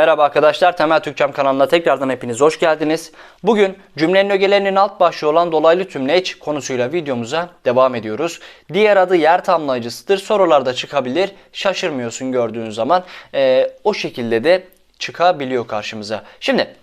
Merhaba arkadaşlar, Temel Türkçem kanalına tekrardan hepiniz hoş geldiniz. Bugün cümlenin ögelerinin alt başlığı olan dolaylı tümleç konusuyla videomuza devam ediyoruz. Diğer adı yer tamlayıcısıdır. Sorularda çıkabilir. Şaşırmıyorsun gördüğün zaman. Ee, o şekilde de çıkabiliyor karşımıza. Şimdi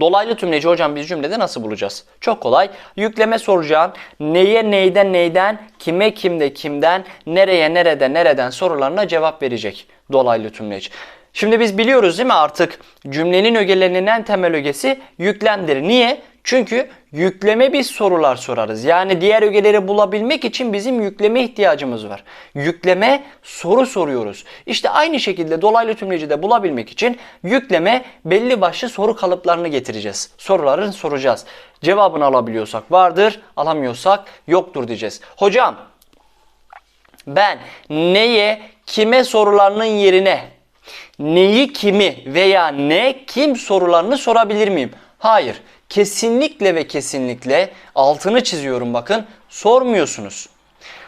Dolaylı tümleci hocam biz cümlede nasıl bulacağız? Çok kolay. Yükleme soracağın neye neyden neyden, kime kimde kimden, nereye nerede nereden sorularına cevap verecek dolaylı tümleç. Şimdi biz biliyoruz değil mi artık cümlenin ögelerinin en temel ögesi yüklemdir. Niye? Çünkü yükleme biz sorular sorarız. Yani diğer ögeleri bulabilmek için bizim yükleme ihtiyacımız var. Yükleme soru soruyoruz. İşte aynı şekilde dolaylı tümleci de bulabilmek için yükleme belli başlı soru kalıplarını getireceğiz. Soruların soracağız. Cevabını alabiliyorsak vardır, alamıyorsak yoktur diyeceğiz. Hocam ben neye, kime sorularının yerine neyi, kimi veya ne, kim sorularını sorabilir miyim? Hayır. Kesinlikle ve kesinlikle altını çiziyorum bakın sormuyorsunuz.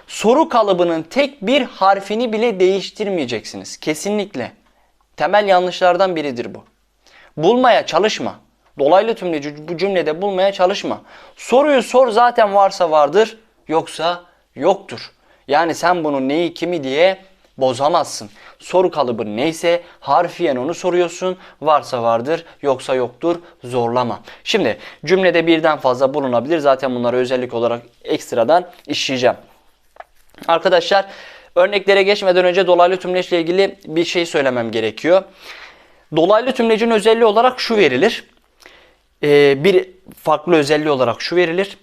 Soru kalıbının tek bir harfini bile değiştirmeyeceksiniz. Kesinlikle. Temel yanlışlardan biridir bu. Bulmaya çalışma. Dolaylı tümleci bu cümlede bulmaya çalışma. Soruyu sor zaten varsa vardır, yoksa yoktur. Yani sen bunu neyi kimi diye bozamazsın. Soru kalıbı neyse harfiyen onu soruyorsun. Varsa vardır, yoksa yoktur. Zorlama. Şimdi cümlede birden fazla bulunabilir. Zaten bunları özellik olarak ekstradan işleyeceğim. Arkadaşlar örneklere geçmeden önce dolaylı tümleçle ilgili bir şey söylemem gerekiyor. Dolaylı tümlecin özelliği olarak şu verilir. Ee, bir farklı özelliği olarak şu verilir.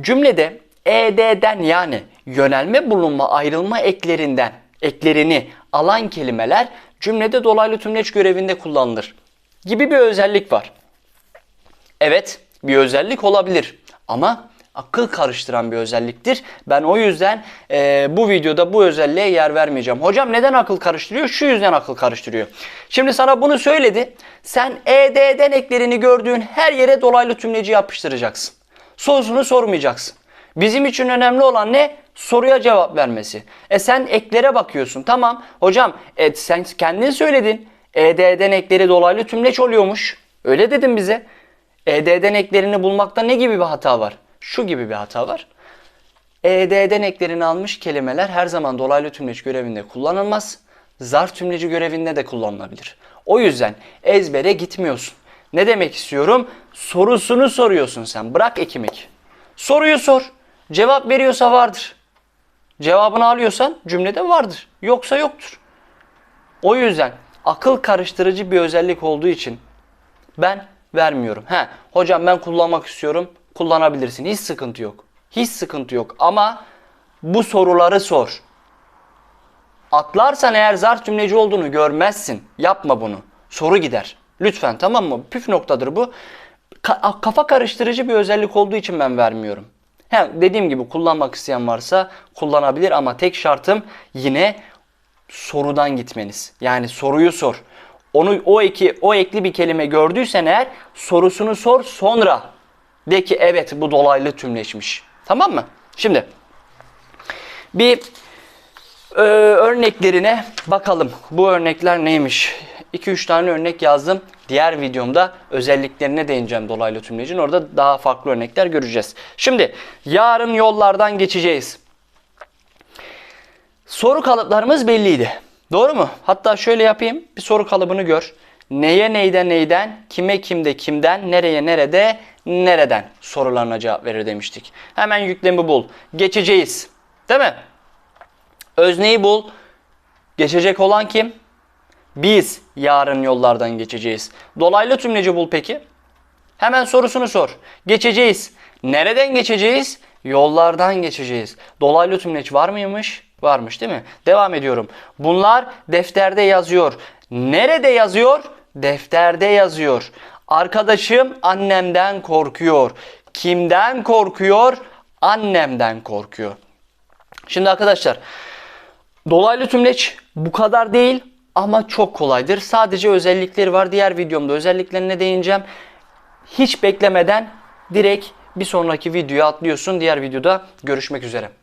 Cümlede ED'den yani yönelme bulunma ayrılma eklerinden eklerini alan kelimeler cümlede dolaylı tümleç görevinde kullanılır gibi bir özellik var. Evet bir özellik olabilir ama akıl karıştıran bir özelliktir. Ben o yüzden e, bu videoda bu özelliğe yer vermeyeceğim. Hocam neden akıl karıştırıyor? Şu yüzden akıl karıştırıyor. Şimdi sana bunu söyledi. Sen ED'den eklerini gördüğün her yere dolaylı tümleci yapıştıracaksın. Sorusunu sormayacaksın. Bizim için önemli olan ne? Soruya cevap vermesi. E sen eklere bakıyorsun. Tamam hocam e, sen kendin söyledin. ED'den ekleri dolaylı tümleç oluyormuş. Öyle dedin bize. ED'den eklerini bulmakta ne gibi bir hata var? Şu gibi bir hata var. ED'den eklerini almış kelimeler her zaman dolaylı tümleç görevinde kullanılmaz. Zarf tümleci görevinde de kullanılabilir. O yüzden ezbere gitmiyorsun. Ne demek istiyorum? Sorusunu soruyorsun sen. Bırak ekimek. Soruyu sor. Cevap veriyorsa vardır. Cevabını alıyorsan cümlede vardır. Yoksa yoktur. O yüzden akıl karıştırıcı bir özellik olduğu için ben vermiyorum. He, hocam ben kullanmak istiyorum. Kullanabilirsin. Hiç sıkıntı yok. Hiç sıkıntı yok. Ama bu soruları sor. Atlarsan eğer zarf cümleci olduğunu görmezsin. Yapma bunu. Soru gider. Lütfen tamam mı? Püf noktadır bu. Ka- kafa karıştırıcı bir özellik olduğu için ben vermiyorum. He, dediğim gibi kullanmak isteyen varsa kullanabilir ama tek şartım yine sorudan gitmeniz. Yani soruyu sor. Onu o eki o ekli bir kelime gördüysen eğer sorusunu sor sonra de ki evet bu dolaylı tümleşmiş. Tamam mı? Şimdi bir e, örneklerine bakalım. Bu örnekler neymiş? 2-3 tane örnek yazdım. Diğer videomda özelliklerine değineceğim dolaylı tümlecin. Orada daha farklı örnekler göreceğiz. Şimdi yarın yollardan geçeceğiz. Soru kalıplarımız belliydi. Doğru mu? Hatta şöyle yapayım. Bir soru kalıbını gör. Neye neyden neyden, kime kimde kimden, nereye nerede, nereden sorularına cevap verir demiştik. Hemen yüklemi bul. Geçeceğiz. Değil mi? Özneyi bul. Geçecek olan kim? Biz yarın yollardan geçeceğiz. Dolaylı tümleci bul peki. Hemen sorusunu sor. Geçeceğiz. Nereden geçeceğiz? Yollardan geçeceğiz. Dolaylı tümleç var mıymış? Varmış değil mi? Devam ediyorum. Bunlar defterde yazıyor. Nerede yazıyor? Defterde yazıyor. Arkadaşım annemden korkuyor. Kimden korkuyor? Annemden korkuyor. Şimdi arkadaşlar dolaylı tümleç bu kadar değil ama çok kolaydır. Sadece özellikleri var. Diğer videomda özelliklerine değineceğim. Hiç beklemeden direkt bir sonraki videoya atlıyorsun. Diğer videoda görüşmek üzere.